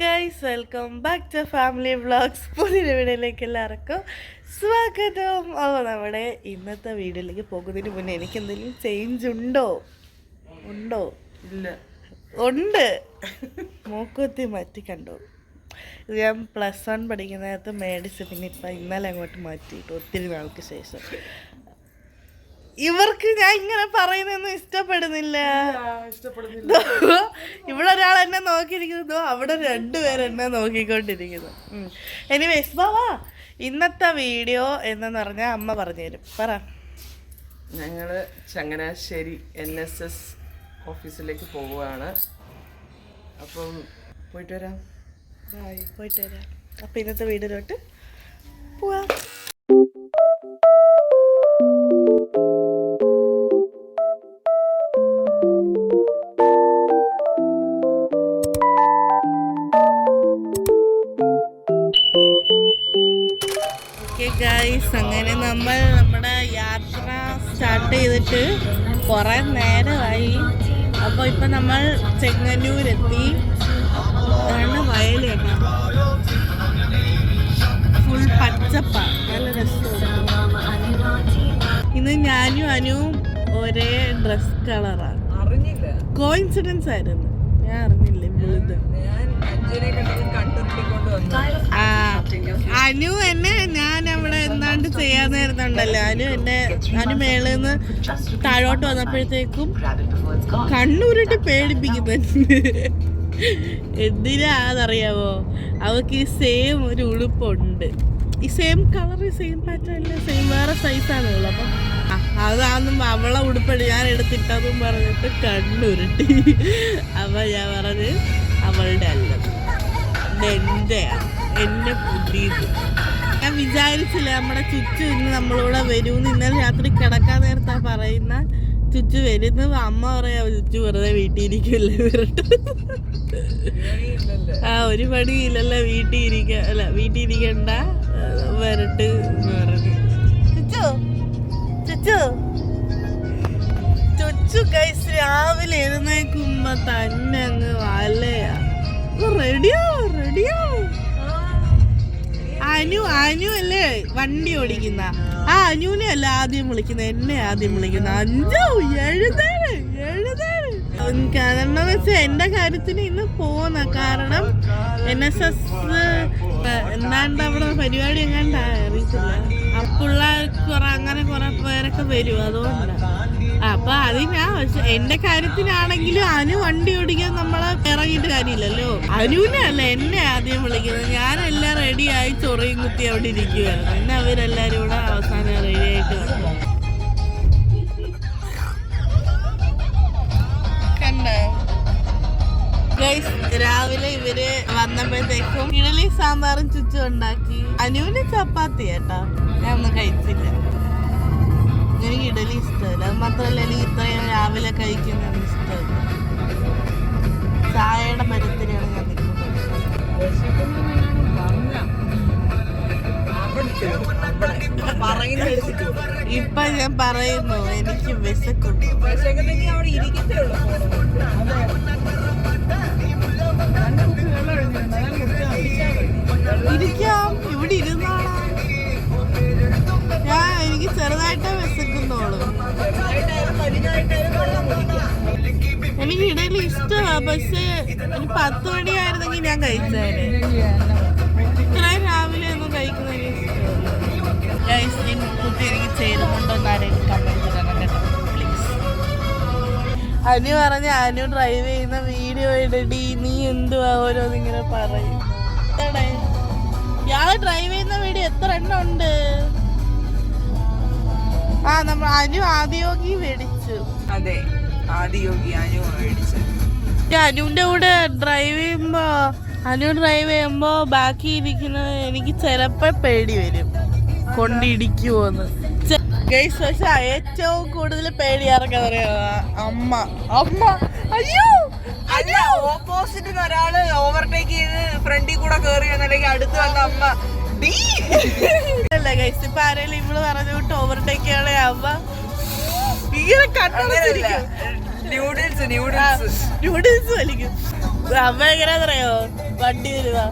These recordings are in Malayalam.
Guys welcome back to family vlogs പുതിയൊരു വീഡിയോയിലേക്ക് എല്ലാവർക്കും സ്വാഗതം. അപ്പോൾ നമ്മുടെ ഇന്നത്തെ വീഡിയോയിലേക്ക് പോകുന്നതിന് മുന്നേ എനിക്ക് എന്തെങ്കിലും ചേഞ്ച് ഉണ്ടോ? ഉണ്ടോ? ഇല്ല. ഉണ്ട്. മൂക്കുത്തി മാറ്റി കണ്ടു. ഇത് ഞാൻ പ്ലസ് വൺ പഠിക്കുന്ന നേരത്ത് മേടിച്ച് പിന്നെ ഇപ്പം ഇന്നലെ അങ്ങോട്ട് മാറ്റിയിട്ട് ഒത്തിരി നാൾക്ക് ശേഷം. ഇവർക്ക് ഞാൻ ഇങ്ങനെ പറയുന്നൊന്നും ഇഷ്ടപ്പെടുന്നില്ല. ഇവിടെ ഒരാൾ എന്നെ നോക്കിയിരിക്കുന്നു. അവിടെ രണ്ടുപേർ എന്നെ നോക്കിക്കൊണ്ടിരിക്കുന്നു. എനിവേസ് ബാവാ ഇന്നത്തെ വീഡിയോ എന്നെന്ന് പറഞ്ഞാൽ അമ്മ പറഞ്ഞുതരും. പറ. ഞങ്ങൾ ചങ്ങനാശ്ശേരി എൻ എസ് എസ് ഓഫീസിലേക്ക് പോവുകയാണ്. അപ്പം പോയിട്ട് വരാം. ബായ് പോയിട്ട് വരാം. അപ്പം ഇന്നത്തെ വീടിലോട്ട് പോവാം. ഗൈസ് അങ്ങനെ നമ്മൾ നമ്മുടെ യാത്ര സ്റ്റാർട്ട് ചെയ്തിട്ട് കുറേ നേരമായി. അപ്പോൾ ഇപ്പം നമ്മൾ ചെങ്ങന്നൂരെത്തി. അതാണ് വയൽ കേട്ടോ ഫുൾ പച്ചപ്പ. നല്ല രസമാണ്. ഇന്ന് ഞാനും അനുവും ഒരേ ഡ്രസ് കളറാണ് കോയിൻസിഡൻസ് ആയിരുന്നു. ഞാൻ അറിഞ്ഞില്ല വന്നു. അനു എന്നെ ഞാൻ ചെയ്യാൻ നേരത്തുണ്ടല്ലോ അനു എന്നെ അനു മേളിൽ നിന്ന് താഴോട്ട് വന്നപ്പോഴത്തേക്കും കണ്ണൂരിട്ട് പേടിപ്പിക്കുന്നുണ്ട്. എന്തിനാന്നറിയാമോ അവൾക്ക് ഈ സെയിം ഒരു ഉടുപ്പുണ്ട് ഈ സെയിം കളർ സെയിം പാറ്റേൺ അല്ല സെയിം വേറെ സൈസാണ് ഉള്ളത്. അപ്പം അതാണെന്നും അവളെ ഉടുപ്പടി ഞാൻ എടുത്തിട്ടതും പറഞ്ഞിട്ട് കണ്ണുരുട്ടി. അപ്പം ഞാൻ പറഞ്ഞ് അവളുടെ അല്ലത് എന്റെയാണ് എന്നെ പുതിയത്. ഞാൻ വിചാരിച്ചില്ല നമ്മുടെ ചുച്ചു ഇന്ന് നമ്മളിവിടെ വരുമെന്ന് ഇന്നലെ രാത്രി കിടക്കാൻ നേരത്താ പറയുന്ന ചുച്ചു വരുന്നു അമ്മ പറയാ ചുച്ചു വെറുതെ വീട്ടിൽ ഇരിക്കല്ലേ വരട്ടെ ആ ഒരു പണിയില്ലല്ലോ വീട്ടിൽ ഇരിക്ക അല്ല വീട്ടിൽ ഇരിക്കണ്ട വരട്ട് ചുച്ചു ചുച്ചു കൈസ് രാവിലെ എഴുന്നേക്കുമ്പോ തന്നെ അങ്ങ് വാലയാ. റെഡിയോ റെഡിയോ അനു അനു അല്ലേ? വണ്ടി ഓടിക്കുന്ന. ആ അനുവിനെ അല്ല ആദ്യം വിളിക്കുന്ന എന്നെ ആദ്യം വിളിക്കുന്ന. അഞ്ചോ എഴുതാണ് എഴുതാണ് കാരണം വെച്ചാൽ എന്റെ കാര്യത്തിന് ഇന്ന് പോന്ന കാരണം എൻ എസ് എസ് എന്താണ്ട് അവിടെ പരിപാടി എങ്ങാണ്ട് അറിയത്തില്ല. അപ്പുള്ള കുറെ അങ്ങനെ കുറെ പേരൊക്കെ വരും. അതുകൊണ്ടാണ് അപ്പൊ അതിനാ പക്ഷെ എന്റെ കാര്യത്തിനാണെങ്കിലും അനു വണ്ടി ഓടിക്കാൻ നമ്മളെ ഇറങ്ങിയിട്ട് കാര്യമില്ലല്ലോ. അനുവിനെ അല്ല എന്നെ ആദ്യം വിളിക്കുന്നത്. ഞാനെല്ലാം റെഡിയായി ചൊറിയും കുത്തി അവിടെ ഇരിക്കുവായിരുന്നു എന്നെ അവരെല്ലാരും കൂടെ അവസാനം റെഡി ആയിട്ട് വന്നു. രാവിലെ ഇവർ വന്നപ്പോഴത്തേക്കും ഇഡലി സാമ്പാറും ചുറ്റും ഉണ്ടാക്കി. അനുവിന് ചപ്പാത്തി കേട്ടോ. ഞാൻ ഒന്നും കഴിച്ചില്ല. എനിക്ക് ഇഡലി ഇഷ്ടമല്ല. അത് മാത്രമല്ല എനിക്ക് ഇത്രയും രാവിലെ കഴിക്കുന്നത് ഇഷ്ടമല്ല. ചായയുടെ മരത്തിനാണ് ഞാൻ നിൽക്കുന്നത്. ഇപ്പൊ ഞാൻ പറയുന്നു എനിക്ക് വിശക്കുണ്ട് ഇരിക്കാം. ഇവിടെ ഇരുന്നാണ് ഞാൻ എനിക്ക് ചെറുതായിട്ടേ എനിക്ക് ഇടയിൽ ഇഷ്ടമാ പക്ഷെ എനിക്ക് പത്ത് മണിയായിരുന്നെങ്കിൽ ഞാൻ കഴിച്ചേനെ. ഇത്രയും രാവിലെ ഒന്നും കഴിക്കുന്ന കുട്ടി എനിക്ക് ചേരുന്നുണ്ടോ എന്നാരും കമന്റ് കേട്ടോ പ്ലീസ് അനു പറഞ്ഞ അനു ഡ്രൈവ് ചെയ്യുന്ന വീഡിയോ ഇടടി നീ എന്തുവാ ഓരോന്നിങ്ങനെ പറയും. ഞാൻ ഡ്രൈവ് ചെയ്യുന്ന വീഡിയോ എത്ര എണ്ണം ഉണ്ട്? ആ നമ്മൾ അനു ആദ്യോഗി മേടിച്ചു അതെ ആദിയോഗി അനു അനുവിന്റെ കൂടെ ഡ്രൈവ് ചെയ്യുമ്പോ അനു ഡ്രൈവ് ചെയ്യുമ്പോ ബാക്കി ഇരിക്കുന്ന എനിക്ക് ചിലപ്പോ പേടി വരും. കൊണ്ടിടിക്കുവോന്ന്. ഗൈസ് പക്ഷെ ഏറ്റവും കൂടുതൽ പേടി ആർക്കാ പറയാ? അമ്മ. അമ്മ. അയ്യോ! അല്ല ഓപ്പോസിറ്റ് ഒരാൾ ഓവർടേക്ക് ചെയ്ത് ഫ്രണ്ടിൽ കൂടെ കേറി എന്നുണ്ടെങ്കിൽ അടുത്ത് വന്ന അമ്മ. ഡീ അല്ല ഗൈസ് ഇപ്പൊ ആരെങ്കിലും ഇവൾ പറഞ്ഞു വിട്ട് ഓവർടേക്ക് ചെയ്യണേ അമ്മ? ഇങ്ങനെ കണ്ണടച്ചിരിക്കും ന്യൂഡിൽസ് ന്യൂഡിൽസ് ന്യൂഡിൽസ് വലിക്കും. അമ്മ എങ്ങനെയാന്നറിയോ വണ്ടി വരുവാ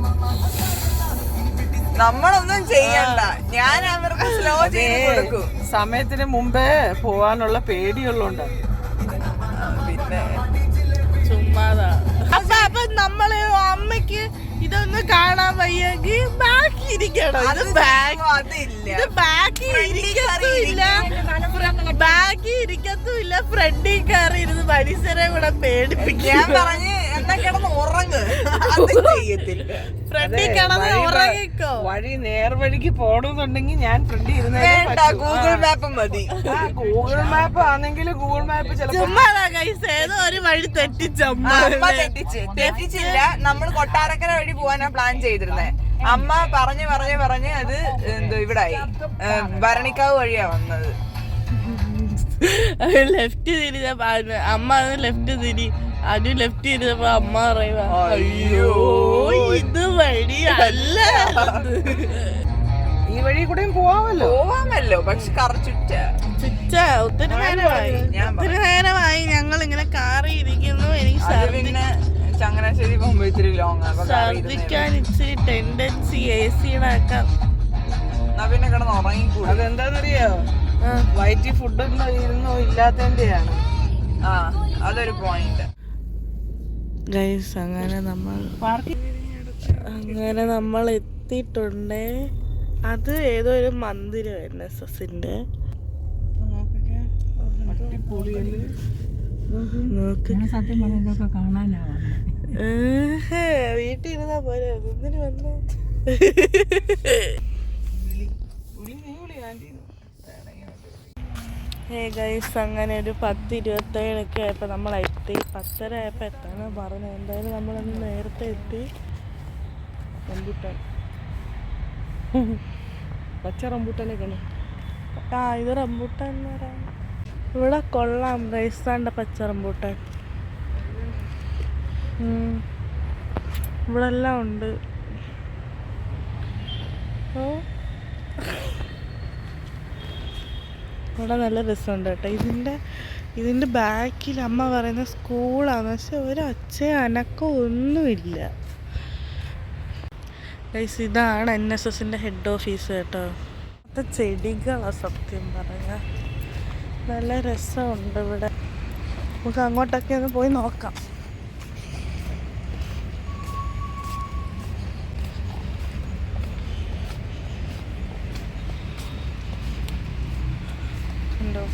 നമ്മളൊന്നും ചെയ്യണ്ട. ഞാൻ അവർക്ക് സ്ലോ ചെയ്ത് കൊടുക്കും. സമയത്തിന് മുമ്പേ പോവാനുള്ള പേടിയുള്ളതുകൊണ്ട് പിന്നെ. ചുമ്മാതാ. അപ്പൊ അപ്പൊ നമ്മൾ അമ്മയ്ക്ക് ഇതൊന്ന് കാണാൻ വയ്യെങ്കിൽ ബാക്കി ഇരിക്കണം അത് ഇത് ബാക്കി ഇരിക്കത്തുമില്ല. ബാക്കി ഇരിക്കത്തുമില്ല. ഫ്രണ്ടിൽ കയറി ഇരുന്ന് മനുഷ്യരെ കൂടെ പേടിപ്പിക്കാൻ പറഞ്ഞ് എന്നാ കിടന്ന് ഉറങ്ങ്. അത് ചെയ്യത്തില്ല. ഫ്രണ്ടിൽ കിടന്ന് ഉറങ്ങിക്കോ. വഴി നേർവഴിക്ക് പോണെന്നുണ്ടെങ്കിൽ ഞാൻ ഫ്രണ്ട് വേണ്ട ഗൂഗിൾ മാപ്പ് മതി. ഗൂഗിൾ മാപ്പ് ആണെങ്കിൽ ഗൂഗിൾ മാപ്പ് ഏതോ ഒരു വഴി തെറ്റിച്ചമ്മ തെറ്റിച്ച്. തെറ്റിച്ചില്ല നമ്മൾ കൊട്ടാരക്കര വഴി പോവാനാ പ്ലാൻ ചെയ്തിരുന്നേ. അമ്മ പറഞ്ഞു പറഞ്ഞു പറഞ്ഞ് അത് എന്തോ ഇവിടായി. ആയി ഭരണിക്കാവ് വഴിയാ വന്നത്. ലെഫ്റ്റ് തിരി അമ്മ ലെഫ്റ്റ് തിരി അത് ലെഫ്റ്റ് ചെയ്തപ്പോ അമ്മ പറയുക അയ്യോ. ഇത് വഴി അല്ല ഈ വഴി കൂടെയും പോവാമല്ലോ. പോവാമല്ലോ പക്ഷെ കറച്ചുറ്റ ചുറ്റ. ഒത്തിരി നേരമായി. ഒത്തിരി നേരമായി ഞങ്ങൾ ഇങ്ങനെ കാറി ഇരിക്കുന്നു എനിക്ക് പിന്നെ ചങ്ങനാശ്ശേരി പോകുമ്പോ ഇത്തിരി ലോങ് ഛർദിക്കാൻ ഇച്ചിരി ടെൻഡൻസി എ സിയുടെ ഒക്കെ പിന്നെ കിടന്ന് ഉറങ്ങിക്കൂടും? അതെന്താന്നറിയോ വയറ്റി ഫുഡൊന്നും ഇരുന്നോ ഇല്ലാത്തതിന്റെയാണ്. ആ അതൊരു പോയിന്റ് ഗൈസ് അങ്ങനെ നമ്മൾ അങ്ങനെ നമ്മൾ എത്തിയിട്ടുണ്ട്. അത് ഏതോ ഒരു മന്ദിരം എൻ എസ് എസിന്റെ വീട്ടിൽ ഇരുന്നാ പോരെ? ഒന്നിനു വന്നു? ഹേ ഗൈസ് അങ്ങനെ ഒരു പത്ത് ഇരുപത്തേഴൊക്കെ ആയപ്പോൾ നമ്മൾ എത്തി. പത്തര ആയപ്പോൾ എത്താനാണ് പറഞ്ഞത്. എന്തായാലും നമ്മളൊന്ന് നേരത്തെ എത്തി. റംബൂട്ടാൻ. പച്ച റംബൂട്ടാനൊക്കെയാണ് ആ ഇത് റംബൂട്ടാൻ എന്ന് പറയാം. ഇവിടെ കൊള്ളാം. റൈസാണ്ട പച്ച റംബൂട്ടാൻ. ഇവിടെ എല്ലാം ഉണ്ട്. ഓ. ഇവിടെ നല്ല രസമുണ്ട് കേട്ടോ. ഇതിന്റെ ഇതിന്റെ ബാക്കിൽ അമ്മ പറയുന്ന സ്കൂളാണ്. പക്ഷെ ഒരു ഒച്ച അനക്കം ഒന്നുമില്ല. ഗൈസ് ഇതാണ് എൻ എസ് എസിന്റെ ഹെഡ് ഓഫീസ് കേട്ടോ. അത് ചെടികളാണ് സത്യം പറയുക നല്ല രസമുണ്ട് ഇവിടെ. നമുക്ക് അങ്ങോട്ടൊക്കെ ഒന്ന് പോയി നോക്കാം. ഉണ്ടോ?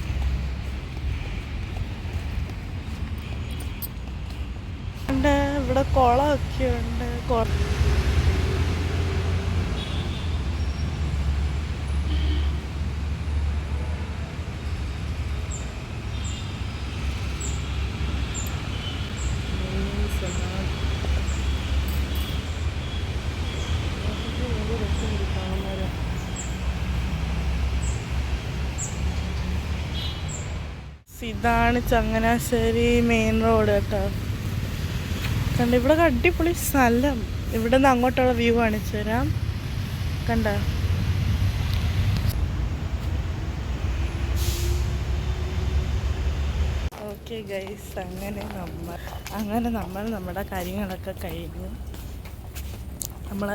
ഇവിടെ കുളമൊക്കെ ഉണ്ട്. കുറ ഇതാണ് ചങ്ങനാശ്ശേരി മെയിൻ റോഡ് കേട്ടോ. കണ്ട ഇവിടെ അടിപൊളി സ്ഥലം. ഇവിടെ നിന്ന് അങ്ങോട്ടുള്ള വ്യൂ കാണിച്ചു തരാം. കണ്ട? ഓക്കെ ഗൈസ് അങ്ങനെ നമ്മൾ അങ്ങനെ നമ്മൾ നമ്മുടെ കാര്യങ്ങളൊക്കെ കഴിഞ്ഞു. നമ്മൾ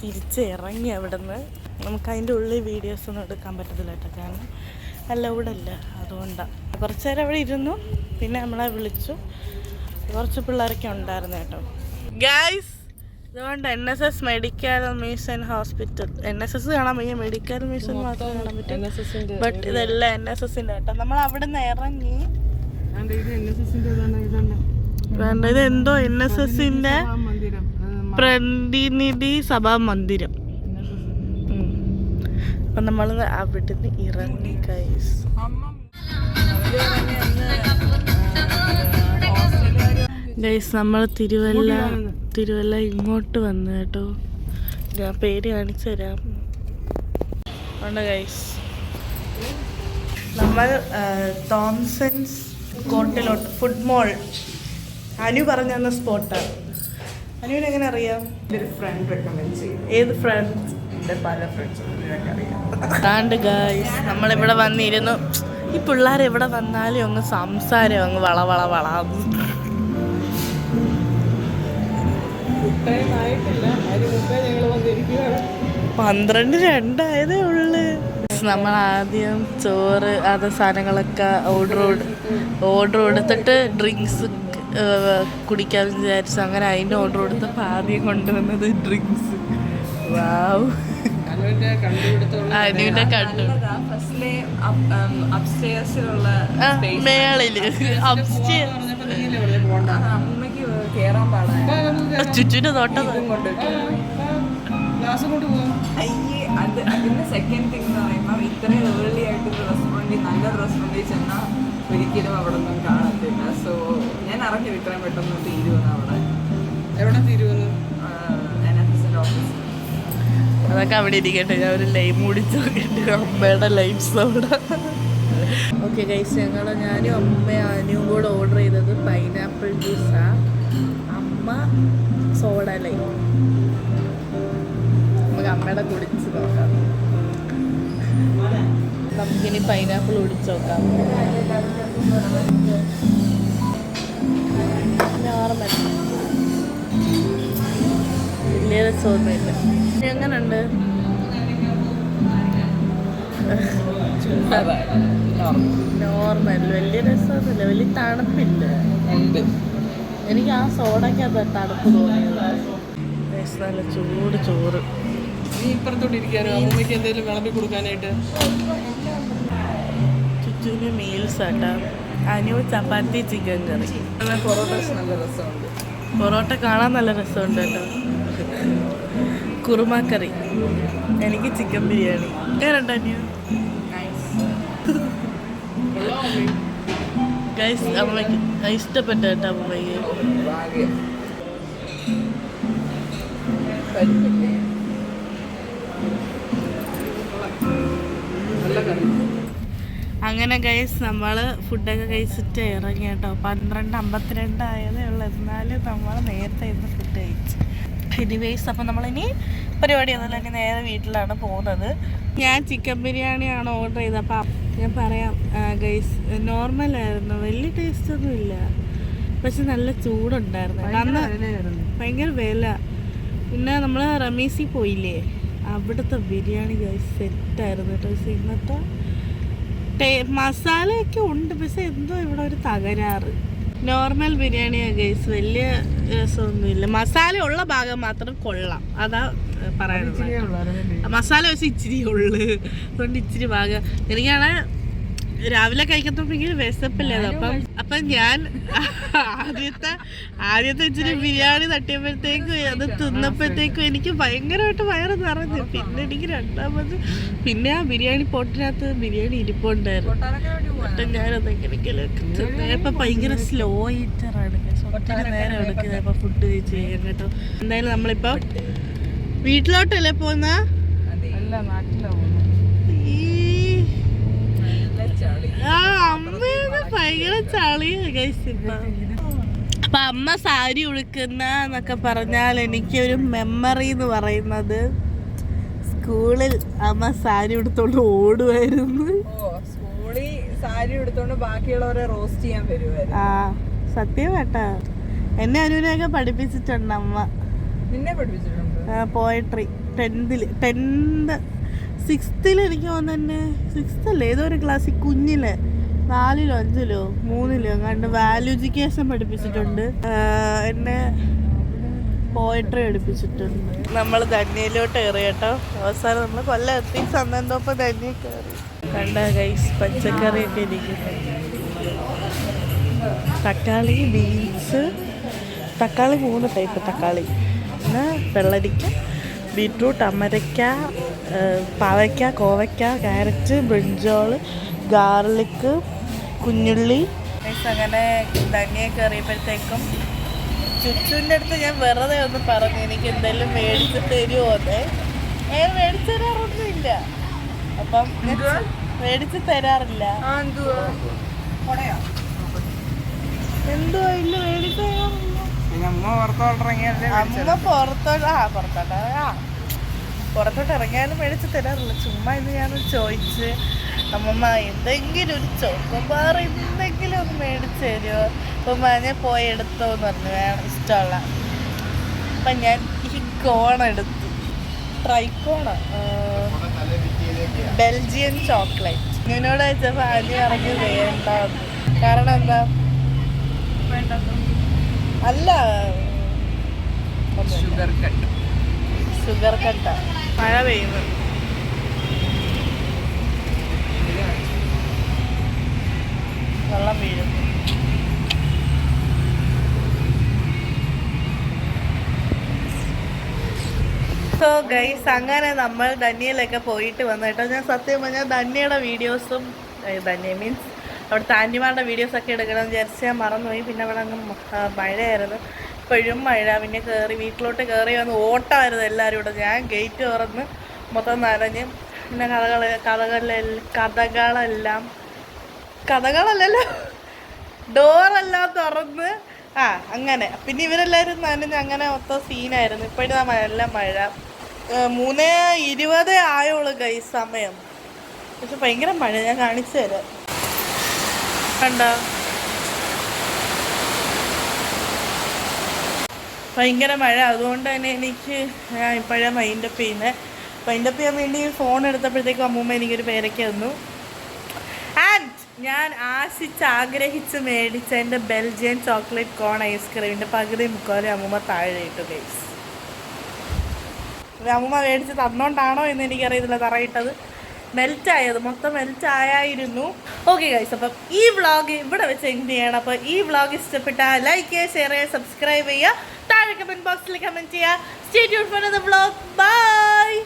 തിരിച്ച് ഇറങ്ങി അവിടെ നിന്ന് നമുക്ക് അതിന്റെ ഉള്ളിൽ വീഡിയോസ് ഒന്നും എടുക്കാൻ പറ്റത്തില്ല കേട്ടോ കാരണം അലൗഡ് അല്ല അതുകൊണ്ടാണ് കുറച്ച് നേരം അവിടെ ഇരുന്നു പിന്നെ നമ്മളെ വിളിച്ചു. കുറച്ച് പിള്ളേരൊക്കെ ഉണ്ടായിരുന്നു കേട്ടോ. ഗൈസ് അതുകൊണ്ട് N S S medical mission hospital N S S കാണാൻ പയ്യ മെഡിക്കൽ മിഷൻ മാത്രമേ കാണാൻ പറ്റും. ബട്ട് ഇതെല്ലാം എൻ എസ് എസിന്റെ കേട്ടോ. നമ്മൾ അവിടെ നിന്ന് ഇറങ്ങി എസിന്റെ വേണ്ട ഇത് എന്തോ എൻ എസ് എസിന്റെ മന്ദിരം പ്രതിനിധി സഭാ മന്ദിരം. അപ്പം നമ്മൾ അവിടുന്ന് ഇറങ്ങി കൈസ് ഗൈസ് നമ്മൾ തിരുവല്ല തിരുവല്ല ഇങ്ങോട്ട് വന്നു കേട്ടോ. ഞാൻ പേര് കാണിച്ചു തരാം. ഉണ്ട് ഗൈസ് നമ്മൾ തോംസൺസ് കോട്ടിലോട്ട് ഫുഡ് മോൾ. അനു പറഞ്ഞു തന്ന സ്പോട്ടാണ് അനുവിനെങ്ങനെ അറിയാം? ഫ്രണ്ട് റെക്കമെൻഡ് ചെയ്യും ഏത് ഫ്രണ്ട് എന്റെ പല ഫ്രണ്ട്സും നിനക്ക് അറിയാം. താണ്ട് ഗായ്സ് നമ്മളിവിടെ വന്നിരുന്നു. ഈ പിള്ളേർ എവിടെ വന്നാലും അങ്ങ് സംസാരം അങ്ങ് വള വള വള. പന്ത്രണ്ട് രണ്ടായതേ ഉള്ളു. നമ്മൾ ആദ്യം ചോറ് അത് സാധനങ്ങളൊക്കെ ഓർഡർ ഓർഡർ കൊടുത്തിട്ട് ഡ്രിങ്ക്സ് കുടിക്കാമെന്ന് വിചാരിച്ചു. അങ്ങനെ അതിന്റെ ഓർഡർ കൊടുത്തപ്പോൾ ആദ്യം കൊണ്ടുവന്നത് ഡ്രിങ്ക്സ് വാവ് അനുവിന്റെ കണ്ടു. മേളിൽ അയ്യേ അത് അതിന്റെ സെക്കൻഡ് തിങ് എന്ന് പറയുമ്പോൾ ഇത്രയും ഏർലി ആയിട്ട് റെസ്റ്റോറന്റിൽ റെസ്റ്റോറന്റിൽ ചെന്നാൽ ഒരിക്കലും അവിടെ ഒന്നും കാണത്തില്ല. സോ ഞാൻ അറിഞ്ഞു ഇത്രയും പെട്ടെന്ന് തീരുമെന്ന് അവിടെ. എവിടെ തീരുവെന്ന്? എൻ എഫ് എസിന്റെ ഓഫീസ് അതൊക്കെ അവിടെ ഇരിക്കട്ടെ. ഞാൻ ഒരു ലൈം ഓടിച്ചു നോക്കിയിട്ട് അമ്മയുടെ ലൈം സോഡ ഓക്കെ ഗൈസ് ഞങ്ങൾ ഞാനും അമ്മയും ആനും കൂടെ ഓർഡർ ചെയ്തത് പൈനാപ്പിൾ ജ്യൂസാണ് അമ്മ സോഡ ലൈം. നമുക്ക് അമ്മയുടെ കുടിച്ച് നോക്കാം. നമുക്കിനി പൈനാപ്പിൾ കുടിച്ച് നോക്കാം. നോർമൽ വലിയ രസമൊന്നുമില്ല എങ്ങനുണ്ട്? നോർമൽ വലിയ രസമൊന്നുമില്ല. വലിയ തണുപ്പില്ല. ഉണ്ട്. എനിക്ക് ആ സോഡയ്ക്കകത്ത് തണുപ്പ് തോന്നിയത്. നല്ല ചൂട് ചോറ്. നീ ഇപ്പുറത്തോട്ട് ഇരിക്കാനോ? അമ്മയ്ക്ക് എന്തെങ്കിലും വിളമ്പി കൊടുക്കാനായിട്ട്? ചുറ്റുവിന് മീൽസ് ആട്ടാ. Anu chapati chicken curry. Parotta നല്ല രസമുണ്ട്. പൊറോട്ട കാണാൻ നല്ല രസമുണ്ട് കേട്ടോ. കുറുമാക്കറി എനിക്ക് ചിക്കൻ ബിരിയാണി. ഇഷ്ടപ്പെട്ട കേട്ടോ അമ്മയ്ക്ക്. അങ്ങനെ ഗൈസ് നമ്മൾ ഫുഡൊക്കെ കഴിച്ചിട്ട് ഇറങ്ങി കേട്ടോ. പന്ത്രണ്ട് അമ്പത്തിരണ്ട് ആയതേ ഉള്ളൂ. എന്നാലും നമ്മൾ നേരത്തെ ഇന്ന് ഫുഡ് കഴിച്ചു. എനിവേസ് അപ്പം നമ്മളിനി പരിപാടി ഒന്നുമില്ല ഇനി നേരെ വീട്ടിലാണ് പോകുന്നത്. ഞാൻ ചിക്കൻ ബിരിയാണിയാണ് ഓർഡർ ചെയ്തത്. അപ്പം ഞാൻ പറയാം ഗൈസ് നോർമലായിരുന്നു വലിയ ടേസ്റ്റ് ഒന്നും ഇല്ല. പക്ഷെ നല്ല ചൂടുണ്ടായിരുന്നു. അന്ന് ഭയങ്കര വില. പിന്നെ നമ്മൾ റമീസിൽ പോയില്ലേ? അവിടുത്തെ ബിരിയാണി ഗൈസ് സെറ്റായിരുന്നു കേട്ടോ. പക്ഷെ ഇന്നത്തെ മസാലയൊക്കെ ഉണ്ട്. പക്ഷെ എന്തോ ഇവിടെ ഒരു തകരാറ്. നോർമൽ ബിരിയാണിയാ ഗൈസ് വലിയ രസമൊന്നുമില്ല മസാല ഉള്ള ഭാഗം മാത്രം കൊള്ളാം. അതാ ഏ, പറയാനുള്ളത്. മസാല വെച്ച് ഇച്ചിരി ഉള്ളു. അതുകൊണ്ട് ഇച്ചിരി ഭാഗം. എനിക്കാണ് രാവിലെ കഴിക്കത്തുണ്ടെങ്കിൽ വിശപ്പില്ലായിരുന്നു അപ്പം അപ്പം ഞാൻ ആദ്യത്തെ ആദ്യത്തെ ഇച്ചിരി ബിരിയാണി തട്ടിയപ്പോഴത്തേക്കും അത് തിന്നപ്പോഴത്തേക്കും എനിക്ക് ഭയങ്കരമായിട്ട് വയറ് നിറഞ്ഞു. പിന്നെ എനിക്ക് രണ്ടാമത് പിന്നെ ആ ബിരിയാണി പോട്ടിനകത്ത് ബിരിയാണി ഇരിപ്പുണ്ടായിരുന്നു. എന്നിട്ട് ഞാനത് എങ്ങനെയൊക്കെ ഇപ്പം ഭയങ്കര സ്ലോ ഈറ്ററാണ് ഒത്തിരി നേരം എടുക്കുന്നത് അപ്പം ഫുഡ് കഴിച്ച് ചെയ്യാൻ കേട്ടോ. എന്തായാലും നമ്മളിപ്പോൾ വീട്ടിലോട്ടല്ലേ പോന്ന അതെ. അല്ല നാട്ടിലാ പോകുന്നത് നല്ല ചളി ആ അമ്മയുടെ ഭയങ്കര ചളിയാണ് അപ്പൊ അമ്മ സാരി ഉടുക്കുന്ന എന്നൊക്കെ പറഞ്ഞാൽ എനിക്കൊരു മെമ്മറി എന്ന് പറയുന്നത് സ്കൂളിൽ അമ്മ സാരി ഉടുത്തോണ്ട് ഓടുമായിരുന്നു സ്കൂളിൽ സാരി ഉടുത്തോണ്ട് ബാക്കിയുള്ളവരെ റോസ്റ്റ് ചെയ്യാൻ വരുമായിരുന്നു ആ സത്യം കേട്ടാ എന്നെ അനുവിനെയൊക്കെ പഠിപ്പിച്ചിട്ടുണ്ട് അമ്മ. നിന്നെ പഠിപ്പിച്ചിട്ടുണ്ട്? പോയട്രി ടെൻത്തിൽ ടെൻത്ത് സിക്സ്ത്തിൽ എനിക്ക് തോന്നുന്നു സിക്സ്ത് അല്ലേ? ഏതോ ഒരു ക്ലാസ്സിൽ കുഞ്ഞിൽ. നാലിലോ അഞ്ചിലോ മൂന്നിലോ കണ്ട് വാല്യൂ എഡ്യൂക്കേഷൻ പഠിപ്പിച്ചിട്ടുണ്ട്. എന്നെ പോയട്രി പഠിപ്പിച്ചിട്ടുണ്ട്. നമ്മൾ ധന്യയിലോട്ട് കയറി കേട്ടോ. അവസാനം നമ്മൾ കൊല്ലം എത്തി സന്തോപ്പ് ധന്യ കയറി. കണ്ട ഗൈസ് പച്ചക്കറിയൊക്കെ ഇരിക്കുന്നു. തക്കാളി ബീൻസ് തക്കാളി മൂന്ന് ടൈപ്പ് തക്കാളി. പിന്നെ വെള്ളരിക്ക ബീട്രൂട്ട് അമരയ്ക്ക പാവയ്ക്ക കോവയ്ക്ക ക്യാരറ്റ് ബ്രിഞ്ചോൾ ഗാർലിക് കുഞ്ഞുള്ളി. അങ്ങനെ ധനിയെ കയറിയപ്പോഴത്തേക്കും ചുച്ചുവിന്റെ അടുത്ത് ഞാൻ വെറുതെ ഒന്ന് പറഞ്ഞു എനിക്ക് എന്തെങ്കിലും മേടിച്ച് തരുമോന്ന് ഏ മേടിച്ചു തരാറൊന്നുമില്ല. അപ്പം ഞാൻ മേടിച്ച് തരാറില്ല. ആ എന്തുവാ? ഇല്ല മേടിച്ച് തരാറില്ല? അമ്മ പുറത്തോട്ട് ആ പുറത്തോട്ട് ആ പുറത്തോട്ട് ഇറങ്ങിയാലും മേടിച്ച് തരാറില്ല. ചുമ്മാ ഇന്ന് ഞാൻ ചോദിച്ച് അമ്മമ്മ എന്തെങ്കിലും ഒരു ചോക്കോബാർ എന്തെങ്കിലും ഒന്ന് മേടിച്ച് തരുമോ അപ്പം ഞാൻ പോയി എടുത്തോ എന്ന് പറഞ്ഞു. വേണം ഇഷ്ടമുള്ള അപ്പം ഞാൻ ഈ കോൺ എടുത്തു. ട്രൈക്കോണ ബെൽജിയൻ ചോക്ലേറ്റ്. ഇങ്ങനോട് വെച്ചപ്പോൾ അനി ഇറങ്ങി വേണ്ട കാരണം എന്താ? അല്ല ഷുഗർ കട്ട് ഷുഗർ കട്ട മഴ പെയ്യുന്നു വെള്ളം വീഴും. സോ ഗൈസ് അങ്ങനെ നമ്മൾ ധന്യയിലൊക്കെ പോയിട്ട് വന്നു കേട്ടോ. ഞാൻ സത്യം പറഞ്ഞാൽ ധന്യയുടെ വീഡിയോസും ധന്യ മീൻസ് അവിടുത്തെ ആന്റിമാരുടെ വീഡിയോസൊക്കെ എടുക്കണം വിചാരിച്ച് ഞാൻ മറന്നുപോയി. പിന്നെ അവിടെ അങ്ങ് മഴയായിരുന്നു. ഇപ്പോഴും മഴ. പിന്നെ കയറി വീട്ടിലോട്ട് കയറി വന്ന് ഓട്ടമായിരുന്നു എല്ലാവരും ഇവിടെ. ഞാൻ ഗേറ്റ് തുറന്ന് മൊത്തം നനഞ്ഞ്. പിന്നെ കഥകൾ കഥകളിൽ കഥകളെല്ലാം കഥകളല്ലല്ലോ. ഡോറെല്ലാം തുറന്ന്. ആ അങ്ങനെ. പിന്നെ ഇവരെല്ലാവരും നനഞ്ഞ് അങ്ങനെ മൊത്തം സീനായിരുന്നു. ഇപ്പോഴത്തെ നല്ല മഴ. മൂന്നേ ഇരുപത് ആയുള്ളൂ കൈ സമയം. പക്ഷെ ഭയങ്കര മഴ. ഞാൻ കാണിച്ചു തരാം. കണ്ടോ? ഭയങ്കര മഴ. അതുകൊണ്ട് തന്നെ എനിക്ക് ഇപ്പോഴാണ് മൈൻഡപ്പ് ചെയ്യുന്നത് മൈൻഡപ്പ് ചെയ്യാൻ വേണ്ടി ഫോൺ എടുത്തപ്പോഴത്തേക്കും അമ്മൂമ്മ എനിക്കൊരു പേരയ്ക്ക് തന്നു. ഞാൻ ആശിച്ച് ആഗ്രഹിച്ച് മേടിച്ച എന്റെ ബെൽജിയൻ ചോക്ലേറ്റ് കോൺ ഐസ്ക്രീമിന്റെ പകുതി മുക്കാലും അമ്മൂമ്മ താഴെ ഇട്ടു ബേസ് അമ്മൂമ്മ മേടിച്ച് തന്നോണ്ടാണോ എന്ന് എനിക്കറിയത്തില്ല തറയിട്ടത് മെൽറ്റ് ആയത് മൊത്തം മെൽറ്റ് ആയായിരുന്നു ഓക്കെ ഗൈസ് അപ്പം ഈ വ്ളോഗ് ഇവിടെ വെച്ച് എന്ത് ചെയ്യണം. അപ്പോൾ ഈ വ്ളോഗ് ഇഷ്ടപ്പെട്ടാൽ ലൈക്ക് ചെയ്യുക ഷെയർ ചെയ്യുക സബ്സ്ക്രൈബ് ചെയ്യുക. താഴെ കമന്റ് ബോക്സിൽ കമന്റ് ചെയ്യുക. Stay tune for the vlog bye